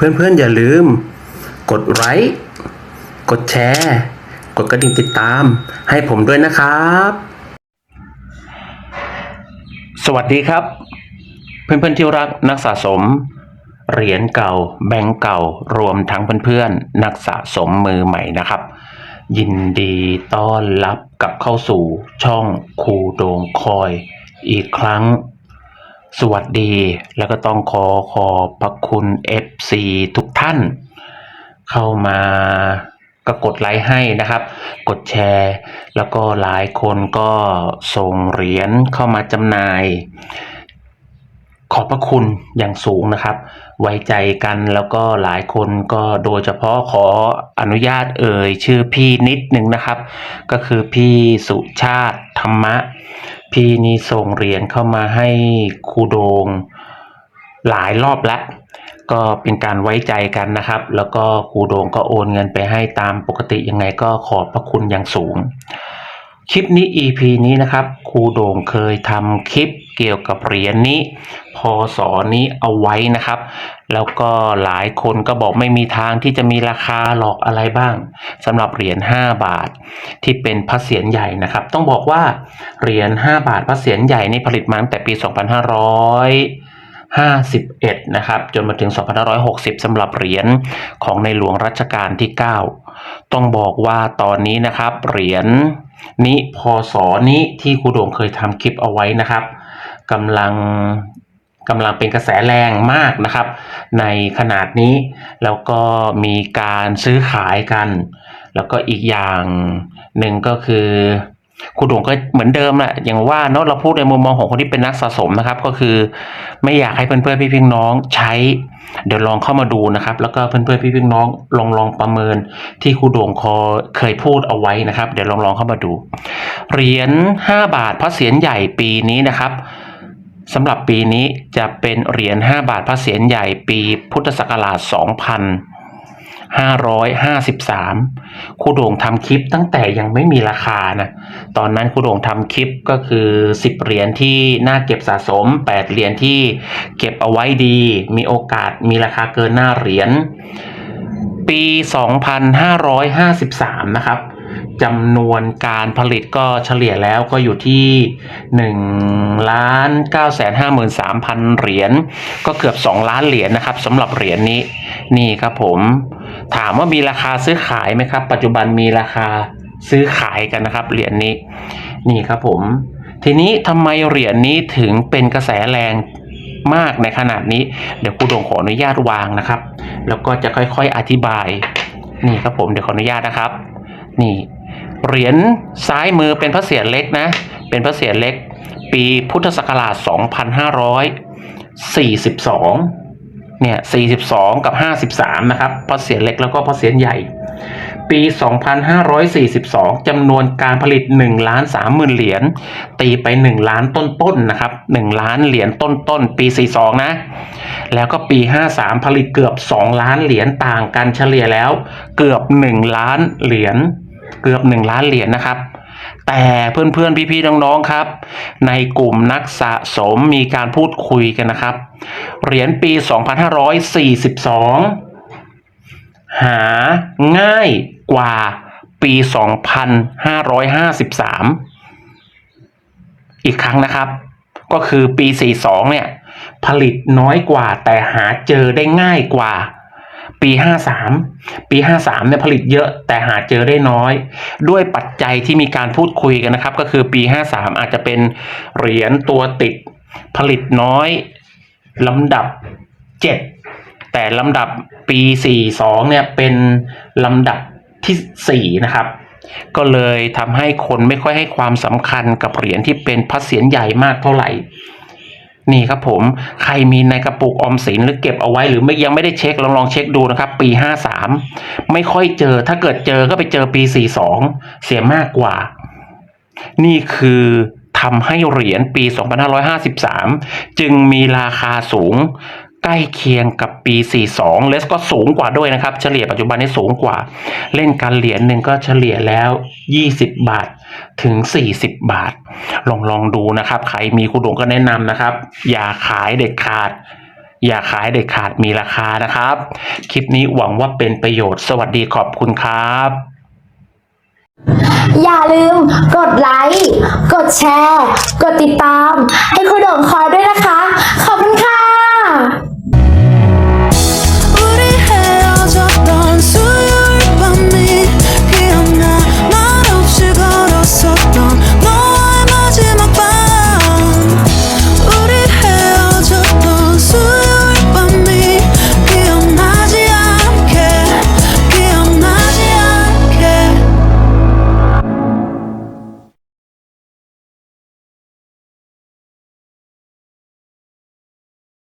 เพื่อนๆ อย่าลืม กดไลค์กดแชร์ กดกระดิ่งติดตาม ให้ผมด้วยนะครับ สวัสดีครับ เพื่อนๆที่รักนักสะสม เหรียญเก่า แบงก์เก่ารวมทั้งเพื่อนๆ นักสะสมมือใหม่นะครับ ยินดีต้อนรับกับเข้าสู่ช่องคูโดงคอย อีกครั้ง สวัสดีแล้วก็ต้องขอขอบพระคุณ FC ทุกท่าน เข้ามาก็กดไลค์ให้นะครับ กดแชร์ แล้วก็หลายคนก็ส่งเหรียญเข้ามาจำหน่าย ขอบพระคุณอย่างสูงนะครับ ไว้ใจกันแล้วก็หลายคนก็โดยเฉพาะขออนุญาตเอ่ยชื่อพี่นิดนึงนะครับ ก็คือพี่สุชาติธรรมะ พี่นี่ส่งเหรียญเข้ามาให้ครูโดงหลายรอบแล้วก็เป็นการไว้ใจกันนะครับ แล้วก็ครูโดงก็โอนเงินไปให้ตามปกติยังไงก็ขอบพระคุณอย่างสูง คลิปนี้ EP นี้นะครับครูโด่งเคยทำคลิปเกี่ยวกับเหรียญนี้พศนี้เอาไว้นะครับ แล้วก็หลายคนก็บอกไม่มีทางที่จะมีราคาหลอกอะไรบ้างสำหรับเหรียญ5บาทที่เป็นพระเศียรใหญ่นะครับ ต้องบอกว่าเหรียญ5บาทพระเศียรใหญ่นี่ผลิตมาตั้งแต่ปี 2500 51 นะครับ จนมาถึง 2560 สำหรับเหรียญของในหลวงรัชกาลที่ 9 ต้องบอกว่าตอนนี้นะครับเหรียญ นี้พศนี้ที่ครูโด่งเคยทำคลิปเอาไว้นะครับกำลังกำลังเป็นกระแสแรงมากนะครับ ในขนาดนี้ แล้วก็มีการซื้อขายกัน แล้วก็อีกอย่างหนึ่งก็คือ ครูโด่งก็เหมือนเดิมแหละอย่างว่าเนาะเราพูดในมุมมองของคนที่เป็นนักสะสมนะครับ ก็คือไม่อยากให้เพื่อนๆพี่พี่น้องใช้ เดี๋ยวลองเข้ามาดูนะครับ แล้วก็เพื่อนๆพี่พี่น้องลองลองประเมินที่ครูโด่งคอเคยพูดเอาไว้นะครับ เดี๋ยวลองลองเข้ามาดู เหรียญ5บาทพระเศียรใหญ่ปีนี้นะครับสำหรับปีนี้จะเป็นเหรียญ5บาทพระเศียรใหญ่ปีพุทธศักราช 553 ครูโด่งทำคลิปตั้งแต่ยังไม่มีราคานะ ตอนนั้นครูโด่งทำคลิปก็คือ 10 เหรียญที่น่าเก็บสะสม 8 เหรียญที่เก็บเอาไว้ดี มีโอกาสมีราคาเกินหน้าเหรียญ ปี 2553 นะครับจำนวนการผลิตก็เฉลี่ยแล้วก็อยู่ที่1ล้าน953,000 เหรียญ ก็เกือบ 2 ล้านเหรียญนะครับสำหรับเหรียญนี้ นี่ครับผม ถามว่ามีราคาซื้อขายไหมครับ ปัจจุบันมีราคาซื้อขายกันนะครับ เหรียญนี้ นี่ครับผม ทีนี้ทำไมเหรียญนี้ถึงเป็นกระแสแรงมากในขนาดนี้ เดี๋ยวครูโด่งขออนุญาตวางนะครับ แล้วก็จะค่อยๆอธิบาย นี่ครับผมเดี๋ยวขออนุญาตนะครับ นี่ เหรียญซ้ายมือเป็นพระเศียรเล็กนะ เป็นพระเศียรเล็ก ปีพุทธศักราช 2542 เนี่ย42 กับ 53 นะครับพระเศียเล็กแล้วก็พระเศียใหญ่ ปี 2542 จำนวนการผลิต1ล้าน3หมื่นเหรียญ ตีไป 1 ล้านต้นๆนะครับ 1 ล้านเหรียญต้นๆ ปี 42 นะ แล้วก็ปี 53 ผลิตเกือบ 2 ล้านเหรียญต่างกันเฉลี่ยแล้ว เกือบ 1 ล้านเหรียญ เกือบ 1 ล้านเหรียญนะครับ แต่เพื่อนๆพี่ๆน้องๆครับ ในกลุ่มนักสะสมมีการพูดคุยกันนะครับ เหรียญปี 2542 หาง่ายกว่าปี 2553 อีกครั้งนะครับ ก็คือปี 42 เนี่ย ผลิตน้อยกว่าแต่หาเจอได้ง่ายกว่า ปี 53 ปี 53เนี่ยผลิตเยอะแต่หาเจอได้น้อย ด้วยปัจจัยที่มีการพูดคุยกันนะครับ ก็คือปี 53 อาจจะเป็นเหรียญตัวติดผลิตน้อยลำดับ 7 แต่ลำดับปี 42 เนี่ยเป็นลำดับที่ 4 นะครับก็เลยทำให้คนไม่ค่อยให้ความสำคัญกับเหรียญที่เป็นพระเศียรใหญ่มากเท่าไหร่ นี่ครับผมใครมีในกระปุกออมสินหรือเก็บเอาไว้หรือไม่ยังไม่ได้เช็คลองลองเช็คดูนะครับ ปี 53 ไม่ค่อยเจอ ถ้าเกิดเจอก็ไปเจอปี 42 เสียมากกว่า นี่คือทำให้เหรียญปี 2553 จึงมีราคาสูง ใกล้เคียงกับปี 42 เลสก็สูงกว่าด้วยนะครับ เฉลี่ยปัจจุบันนี้สูงกว่า เล่นกันเหรียญหนึ่งก็เฉลี่ยแล้ว 20 บาทถึง 40 บาท ลองลองดูนะครับ ใครมีคุณดงก็แนะนำนะครับ อย่าขายเด็ดขาด อย่าขายเด็ดขาดมีราคานะครับ คลิปนี้หวังว่าเป็นประโยชน์ สวัสดีขอบคุณครับ อย่าลืมกดไลค์ กดแชร์ กดติดตาม ให้คุณโด่งคอยด้วยนะคะ